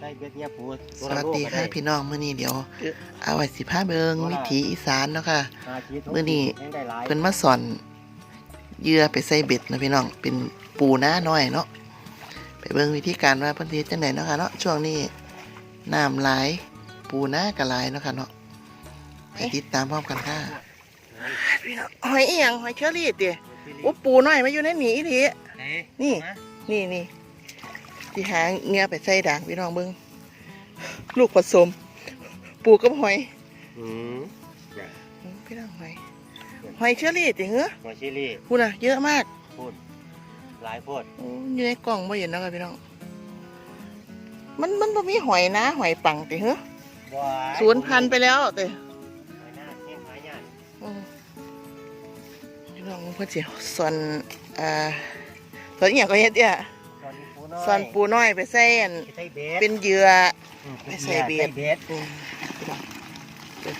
ได้เบ็ดเนี่ยปูสวัสดีค่ะพี่น้องมื้อนี้เดี๋ยว เอาไว้สิพาเบิงวิถีอีสานเนาะค่ะมื้อนี้เพิ่นมาสอนเหยื่อไปใส่เบ็ดนะพี่น้องเป็นปูหน้าน้อยเนาะไปเบิ่งวิธีการว่าเพิ่นสิเฮ็ดจังไดเนาะค่ะเนาะช่วงนี้น้ำหลายปูหน้าก็หลายเนาะค่ะเนาะไปติดตามพร้อมกันค่ะพี่น้องหอยอีหยังหอยเชอรี่ติโอ้ปูน้อยมาอยู่ในนี้อีหลีนี่นี่นี่ ที่หาเงี้ยไปใส่ด่างพี่น้องเบิ่งลูกผสม ปูกับหอยอืมอืมพี่น้องหอยหอยเชอรี่ติเหรอหัวชิลี่พูดน่ะเยอะมากพูดหลายโพดโอ้อยู่ในกล่องบ่เห็นเนาะครับพี่น้อง มันมันบ่มีหอยนะ หอยปังติเหรอว้ายศูนย์พันไปแล้วแต่หอยหน้าเที่ยงหอยหน้าอืมพี่น้องเพิ่นสิสอนอ่าสอนอีหยังก็เฮ็ดเนี่ย ตอนนี้ปูน้อยสอนปูน้อยไปใส่อันไปใส่เบ็ดเป็นเหยื่ออืมไปใส่เบ็ดใส่เบ็ดอืมพี่น้องเด้อ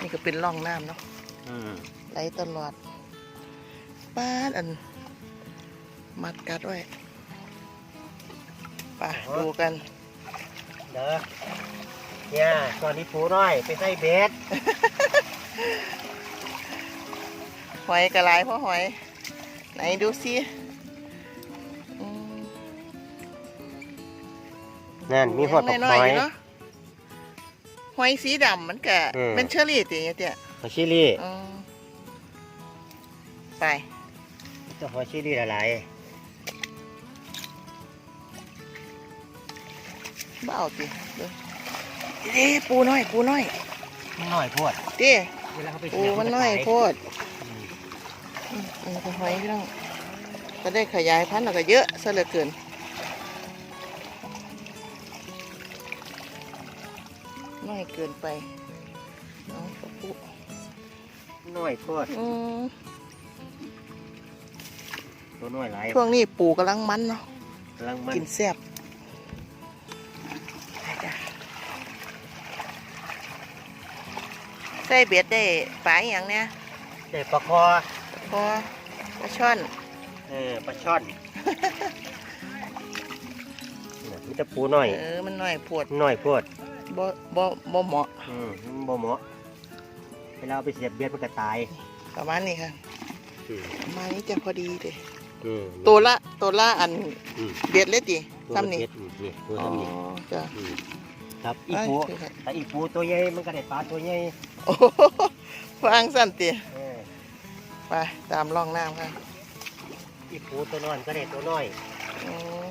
นี่ก็เป็นร่องน้ำเนาะอืมไหลตลอดป้าดอัน มัดกัดไว้ไปดูกันเด้อเนี่ยตอนนี้ปูน้อยไปใส่เบ็ดหอยกระไรเพราะหอย ไหนดูสิ นั่นมีหอดตกน้หอยอยๆเนาะหอยสีดำมันกะอืม เป็นเชอรี่ติเนี่ยเตี้ยหัวชิลี่อืมไปตัวหัวชิลี่ละลายเบ้าติเด้อเด้ปูน้อยปูน้อยมันน้อยโพดเด้เวลาเขาไปปูเที่ยวมันน้อยโพดอืมอืมอันนี้ก็หอยพี่น้องก็ได้ขยายพันธุ์แล้วก็เยอะซะเหลือเกิน น้อยเกินไปน้องกระปุน้อยโพดอืมตัวน้อยหลายช่วงนี้ปูกำลังมันเนาะกำลังมันกินแซ่บไปจ้ะใส่เบ็ดได้ปลาอหย่างเนี้ยเด็ปลาคอพอปลาช่อนเออปลาช่อนเนี่ยมีแต่ปูน้อย เออ มันน้อยปวดน้อยโพด บ่บ่บ่เหมาะอืมมันบ่เหมาะเวลาเอาไปเสียบเบ็ดมันก็ตายประมาณนี้ค่ะอืมประมาณนี้จะพอดีเลยอืม ตัวละตัวละอันอืม เบ็ดเลยติตัวซ้ำนี่เบ็ดอืมนี่ตัวอ๋อซ้ำนี่จ้ะมครับอีเอ้ยปูคือไงถ้าอีปูตัวใหญ่มันก็ได้ปลาตัวใหญ่โอ้โหฟางสั้นติเออไปตามร่องน้ำค่ะอีปูตัวน้อยก็ได้ตัวน้อยอืม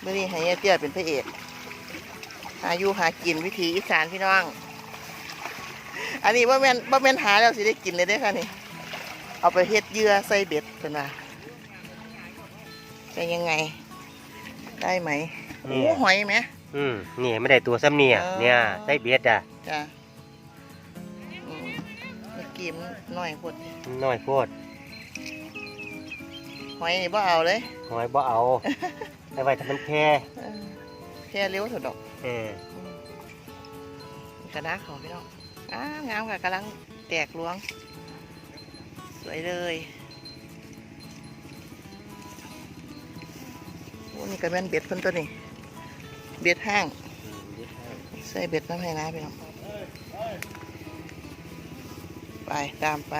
เมื่อนี้ให้ยายเตี้ยเป็นพระเอก หาอยู่หากินวิถีอีสานพี่น้อง อันนี้ว่าแม่นว่าแม่นหาแล้วสิได้กินเลยได้อค่ะนี่ เอาไปเฮ็ดเหยื่อใส่เบ็ดเป็นว่าจะยังไง ได้ไหมโอ้หอยไหมอืมนี่ไม่ได้ตัวซ้ำเนี่ยอ๋อเนี่ยได้เบ็ดอะจ้ะอืมเมื่อกี้มันน้อยพดน้อยโพดหอยนี่บ่เอาเลยหอยบ่เอาแต่ไว้ถ้ามันแค่เออ แค่เลี้ยวเถอะดอกเอออืมกระดาษของพี่น้องอ้าวงามค่ะกำลังแตกหลวง สวยเลยโอ้นี่ก็เป็นเบ็ดเพิ่นตัวนี้ เบ็ดห้าง ใส่เบ็ดน้ำให้นะพี่น้อง ไปตามไป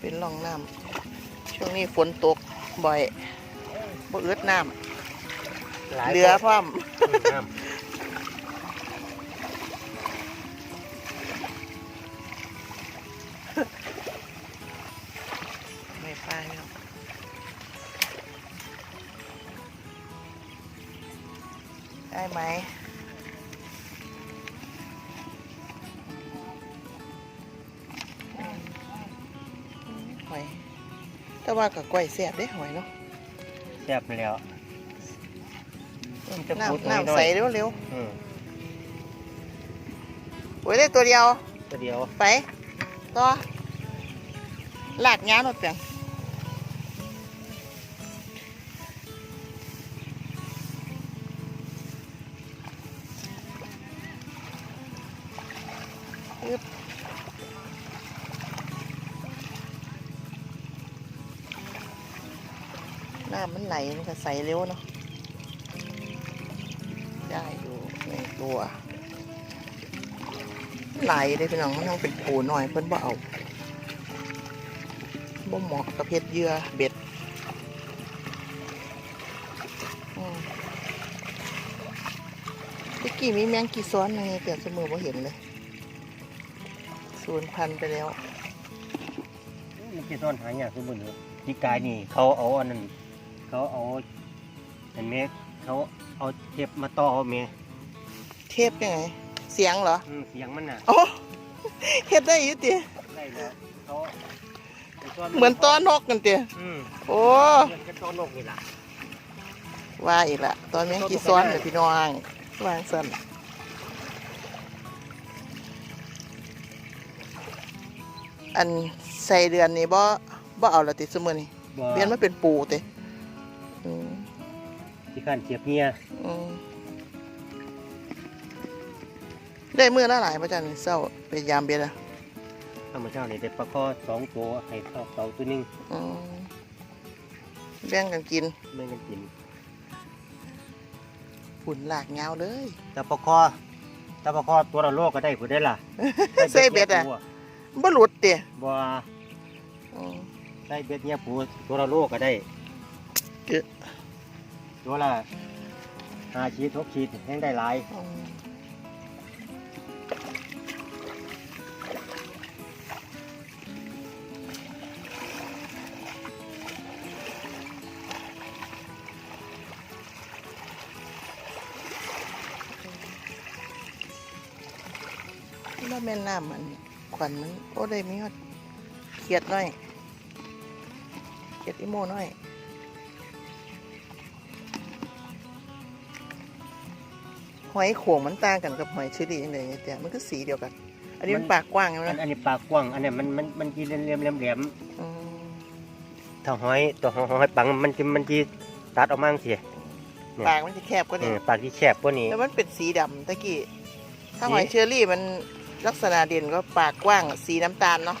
เป็นร่องน้ำช่วงนี้ฝนตกบ่อยบ่อึดน้ หลาำยเหลือพร้อมน้ไม่ป้ายพี่น้องได้ไหมหอยแต่ว่ากับก้อยแซ่บได้หอยเนาะำแซ่บไปแล้ว มันจะปูตัวน้ำน้น้ำอใสยเร็วอืมๆโอ้ยได้ตัวเดียว ตัวเดียวไปต่อลาดงานหมดเปียงอึ๊บน้ำมันไหลมันก็ใสเร็วเนาะ ได้อยู่ในตัว ไหลได้พี่น้องมันต้องเป็นปูหน่อยเพิ่นบ่เอาบ่เหมาะกับเพ็ดเยื่อเบ็ดอืมตะกี้มีแมงกี่ซ้อนไงเกิดเสมอบ่เห็นเลยสูญพันไปแล้วมันจะซ่อนหายากคือบุญเนี่ยที่กายนี่ เขาเอาอันนั้นเขาเอาเห็นไหม เขาเอาเทปมาต่อเอาเมเทปยังไง เสียงเหรออืมเสียงมันน่ะโอ้เฮ็ดได้อยู่ติได้แล้วเขาไซ่เหมือนต้อนนกกันติอืมโอ้เหมือนกับต้อนนกนี่ล่ะว่าอีกละตอนแมงกี่ซ้อนเลยพี่น้องวางสั่นอันใส่เดือนนี้บ่บ่เอาละติสมือนี่บ่เปลี่ยนมาเป็นปูติอืม ที่การเทียบเงียอืมได้มือละหลายประจันเศร้าไปยามเบียดอะธรรมชาตินี่ได้ปลาคอสองตัวให้เต่าเต่าตัวหนึงอืมแบ่งกันกินไม่กันกินหุ่นหลากเงาวเลย แต่ปลาคอแต่ปลาคอตัวละโลก็ได้ผู้ได้ล่ะ ใส่เบ็ดอะ บ่หลุดเตะบ่อืมได้เบ็ดเนี่ยปูตัวละโลก็ได้เอ๊ะ ตัวละห้าขีดหกขีดแห้งได้หลายแล้วแม่น้ำมันขวัญมันโอ้ได้มีฮอดเขียดน้อยเขียดอีโมน้อย หอยโขงมันต่างกันกับหอยเชอรี่ยังไงแต่มันก็สีเดียวกัน อันนี้มันปากกว้างใช่ไหมอันอันนี้ปลากกว้าง อันนี้มันมันมันจีเหลี่ยมเหลี่ยมแหลมอืมๆถ้าหอยตัวหอยปังมันจะมันจะตัดออกมาจังซี่เนี่ยปากมันจะแคบกว่าเอนี้ อปากที่แคบกว่านี้ แล้วมันเป็นสีดำตะกี้ ถ้าสีหอยเชอรี่มันลักษณะเด่นก็ปากกว้างสีน้ำตาลเนาะ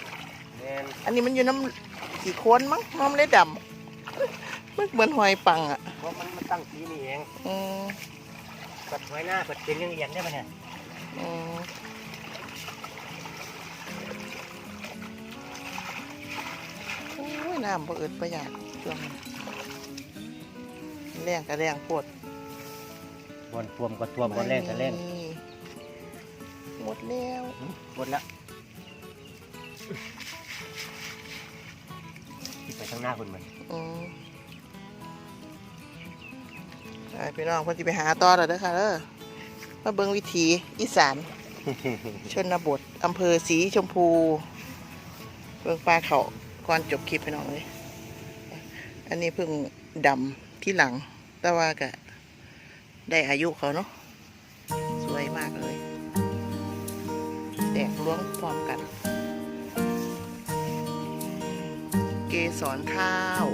แม่นอันนี้มันอยู่น้ำสีโคนมั้งน้ำเลยดำมันเหมือนหอยปังอะ เพราะมันมันตั้งสีนี่เอง อืม กัดหอยหน้ากัดเป็นเรื่องเอียนได้ปะเนี่ยอืมโอ้ยน้ำบ่เอิดประหยัดช่วงนี้แรงกระแรงปวดบนท่วมก็ท่วมบนแรงก็แรงนี่หมดแล้วหึหมดละไปทางหน้าคนมัน อืมไป พี่น้องเพ่นจะไปหาต่อแล้วเด้อค่ะเด้อมาเบิ่งวิถีอีสาน ชนบทอำเภอสีชมพู เบิ่งปลาเขาก่อนจบคลิปพี่น้องเลยอันนี้เพิ่งดำที่หลัง แต่ว่าก็ได้อายุเขาเนาะสวยมากเลยแตกล้วงพร้อมกัน เกสรข้าว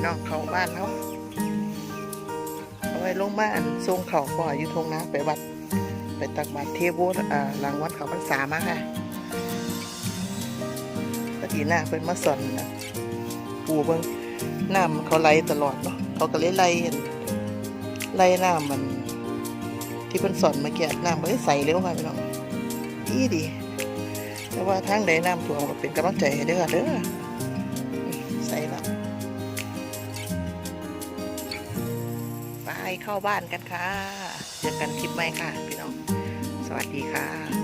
พี่น้องเขาบ้านเขาเอาไว้ลงบ้านทรงเขาก่อนอยู่ทงนะไปวัด ไปตักบาตรเทโวอ่าหลังวัดเขาพรรษามาค่ะตะกี้หน้าเป็นมาสอนนะปูเบิ่งน้ำเขาไหลตลอดเนาะเขาก็เลยไหล่ไล่น้ำมัน ที่เพิ่นสอนเมื่อกี้น้ำมันใสเร็วค่ะพี่น้องดีดีแต่ว่าทางใดน้ำท่วมก็เป็นกำลังใจให้ด้อค่ะเด้อ เข้าบ้านกันค่ะ เจอกันคลิปใหม่ค่ะ พี่น้อง สวัสดีค่ะ